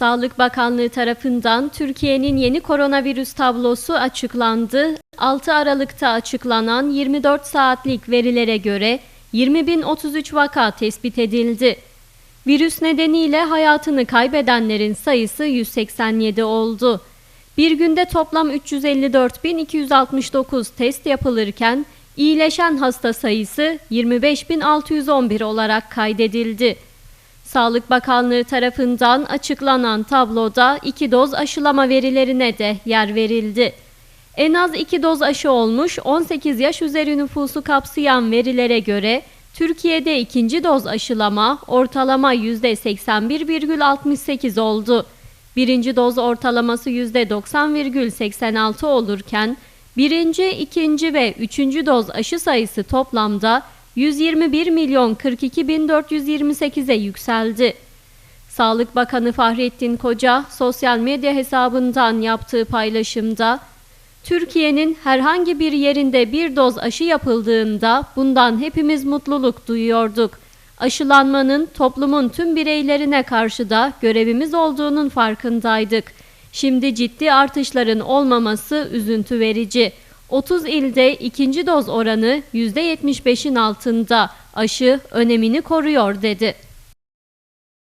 Sağlık Bakanlığı tarafından Türkiye'nin yeni koronavirüs tablosu açıklandı. 6 Aralık'ta açıklanan 24 saatlik verilere göre 20.033 vaka tespit edildi. Virüs nedeniyle hayatını kaybedenlerin sayısı 187 oldu. Bir günde toplam 354.269 test yapılırken iyileşen hasta sayısı 25.611 olarak kaydedildi. Sağlık Bakanlığı tarafından açıklanan tabloda iki doz aşılama verilerine de yer verildi. En az iki doz aşı olmuş 18 yaş üzeri nüfusu kapsayan verilere göre Türkiye'de ikinci doz aşılama ortalama %81,68 oldu. Birinci doz ortalaması %90,86 olurken birinci, ikinci ve üçüncü doz aşı sayısı toplamda 121 milyon 42 bin 428'e yükseldi. Sağlık Bakanı Fahrettin Koca sosyal medya hesabından yaptığı paylaşımda Türkiye'nin herhangi bir yerinde bir doz aşı yapıldığında bundan hepimiz mutluluk duyuyorduk. Aşılanmanın toplumun tüm bireylerine karşı da görevimiz olduğunun farkındaydık. Şimdi ciddi artışların olmaması üzüntü verici. 30 ilde ikinci doz oranı %75'in altında. Aşı önemini koruyor dedi.